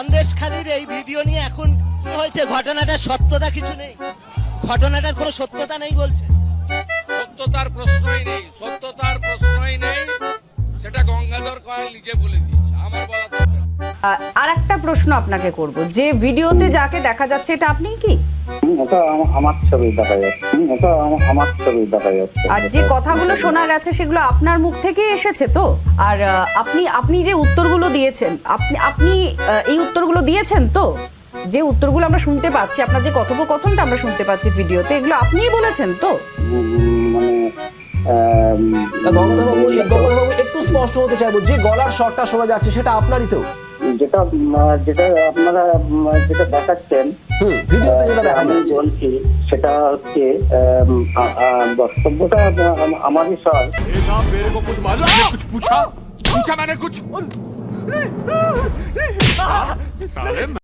সন্দেশখালির এই ভিডিও নিয়ে এখন কি হয়েছে? ঘটনাটার সত্যতা কিছু নেই। ঘটনাটার কোনো সত্যতা নেই বলছে। সত্যতার প্রশ্নই নেই সত্যতার প্রশ্নই নেই। সেটা গঙ্গাধর কয়েল নিজে বলে দিয়েছে আমার বলা আর একটা প্রশ্ন আপনাকে করব। যে ভিডিওতে যাকে দেখা যাচ্ছে এটা আপনি কি? ওটা আমার ছবি দেখা যাচ্ছে। ওটা আমার ছবি দেখা যাচ্ছে। আর যে কথাগুলো শোনা গেছে সেগুলো আপনার মুখ থেকে এসেছে তো? আর আহ, আপনি আপনি যে উত্তরগুলো দিয়েছেন আপনি আপনি আহ, এই উত্তরগুলো দিয়েছেন তো? যে উত্তরগুলো আমরা শুনতে পাচ্ছি আপনার যে কথোপকথনটা আমরা শুনতে পাচ্ছি ভিডিওতে এগুলো আপনিই বলেছেন তো? উম, মানে আম, না, গঙ্গাধরবাবু এই গঙ্গাধরবাবু একটু স্পষ্ট হতে চাইব যে গলার স্বরটা শোনা যাচ্ছে সেটা আপনারই তো? যেটা উম, যেটা আপনারা উম, যেটা দেখাচ্ছেন হুম ভিডিওতে যেটা দেখা আমি যাচ্ছে বলছি সেটা হচ্ছে আম, আ- আ- বক্তব্যটা আম- আমারই স্যার साहब मेरे को कुछ मालूम है कुछ पूछा पूछा मैंने कुछ साले